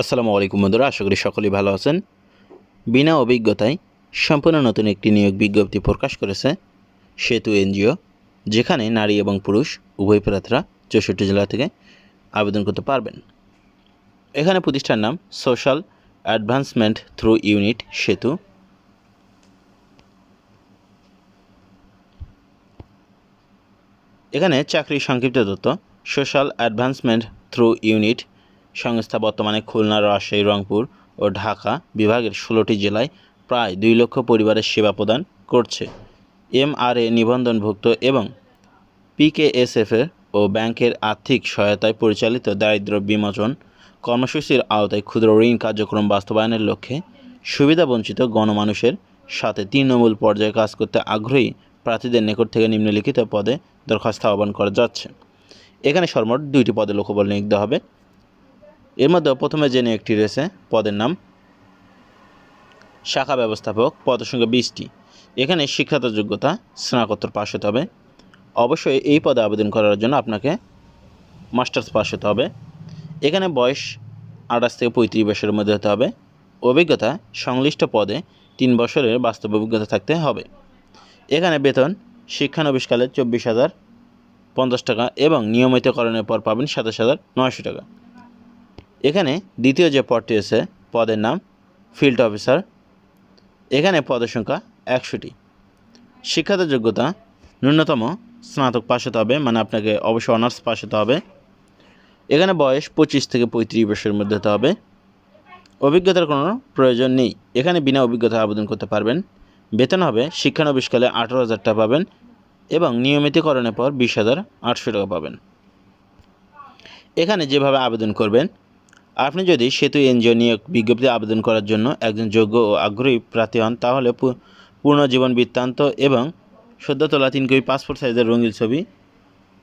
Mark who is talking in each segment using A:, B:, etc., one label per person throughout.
A: আসসালামু আলাইকুম বন্ধুরা, আশা করি সকলেই ভালো আছেন। বিনা অভিজ্ঞতায় সম্পূর্ণ নতুন একটি নিয়োগ বিজ্ঞপ্তি প্রকাশ করেছে সেতু এনজিও, যেখানে নারী এবং পুরুষ, উভয় প্রার্থীরা চৌষট্টি জেলা থেকে আবেদন করতে পারবেন। এখানে প্রতিষ্ঠান নাম সোশ্যাল অ্যাডভান্সমেন্ট থ্রু ইউনিট সেতু। এখানে চাকরি সংক্ষিপ্ত তথ্য, সোশ্যাল অ্যাডভান্সমেন্ট থ্রু ইউনিট সংস্থা বর্তমানে খুলনা, রাজশাহী, রংপুর ও ঢাকা বিভাগের ষোলোটি জেলায় প্রায় দুই লক্ষ পরিবারের সেবা প্রদান করছে। এমআরএ নিবন্ধনভুক্ত এবং পিকেএসএফের ও ব্যাংকের আর্থিক সহায়তায় পরিচালিত দারিদ্র্য বিমোচন কর্মসূচির আওতায় ক্ষুদ্র ঋণ কার্যক্রম বাস্তবায়নের লক্ষ্যে সুবিধাবঞ্চিত গণমানুষের সাথে তৃণমূল পর্যায়ে কাজ করতে আগ্রহী প্রার্থীদের নিকট থেকে নিম্নলিখিত পদে দরখাস্ত আহ্বান করা যাচ্ছে। এখানে সর্বমোট দুইটি পদে লোকবল নিয়োগ হবে। এর মধ্যে প্রথমে জেনে একটি রয়েছে পদের নাম। শাখা ব্যবস্থাপক পদের সংখ্যা বিশটি। এখানে শিক্ষাগত যোগ্যতা, স্নাতকোত্তর পাশ হতে হবে। অবশ্যই এই পদে আবেদন করার জন্য আপনাকে মাস্টার্স পাস হতে হবে। এখানে বয়স আঠাশ থেকে পঁয়ত্রিশ বছরের মধ্যে হতে হবে। অভিজ্ঞতা, সংশ্লিষ্ট পদে তিন বছরের বাস্তব অভিজ্ঞতা থাকতে হবে। এখানে বেতন, শিক্ষানবিশকালে চব্বিশ হাজার পঞ্চাশ টাকা এবং নিয়মিতকরণের পর পাবেন সাতাশ হাজার নয়শো টাকা। এখানে দ্বিতীয় যে পদটি আছে, পদের নাম ফিল্ড অফিসার। এখানে পদের সংখ্যা একশোটি। শিক্ষাগত যোগ্যতা, ন্যূনতম স্নাতক পাশ হতে হবে মানে আপনাকে অবশ্যই অনার্স পাশ হতে হবে। এখানে বয়স পঁচিশ থেকে পঁয়ত্রিশ বছরের মধ্যে হতে হবে। অভিজ্ঞতার কোনো প্রয়োজন নেই। এখানে বিনা অভিজ্ঞতা আবেদন করতে পারবেন। বেতন হবে শিক্ষানবিশকালে আঠারো হাজার টাকা পাবেন এবং নিয়মিতকরণের পর বিশ হাজার আটশো টাকা পাবেন। এখানে যেভাবে আবেদন করবেন আপনি যদি সেতু এনজিও নিয়োগ বিজ্ঞপ্তি আবেদন করার জন্য একজন যোগ্য ও আগ্রহী প্রার্থী হন, তাহলে পূর্ণ জীবন বৃত্তান্ত এবং সদ্য তোলা তিন কপি পাসপোর্ট সাইজের রঙিন ছবি,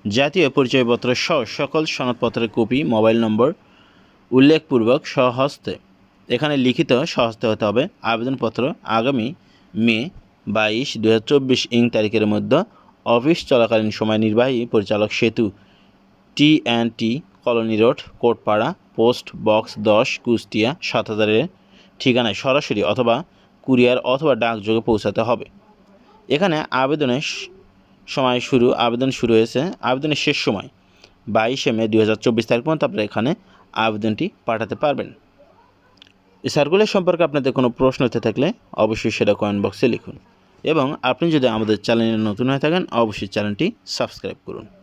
A: জাতীয় পরিচয়পত্র সহ সকল সনদপত্রের কপি, মোবাইল নম্বর উল্লেখপূর্বক সহস্তে। এখানে লিখিত সহস্তে হতে হবে, আবেদনপত্র আগামী মে বাইশ দু ইং তারিখের মধ্যে অফিস চলাকালীন সময় নির্বাহী পরিচালক Setu T and T colony road, Kotpara post box দশ, কুষ্টিয়া সাত হাজারের ঠিকানায় সরাসরি অথবা কুরিয়ার অথবা ডাকযোগে পৌঁছাতে হবে। এখানে আবেদনের সময় শুরু, আবেদন শুরু হয়েছে, আবেদনের শেষ সময় বাইশে মে দু হাজার চব্বিশ তারিখ পর্যন্ত আপনারা এখানে আবেদনটি পাঠাতে পারবেন। এই সার্কুলার সম্পর্কে আপনাদের কোনো প্রশ্ন হতে থাকলে অবশ্যই সেটা কমেন্ট বক্সে লিখুন। এবং আপনি যদি আমাদের চ্যানেলে নতুন হয়ে থাকেন, অবশ্যই চ্যানেলটি সাবস্ক্রাইব করুন।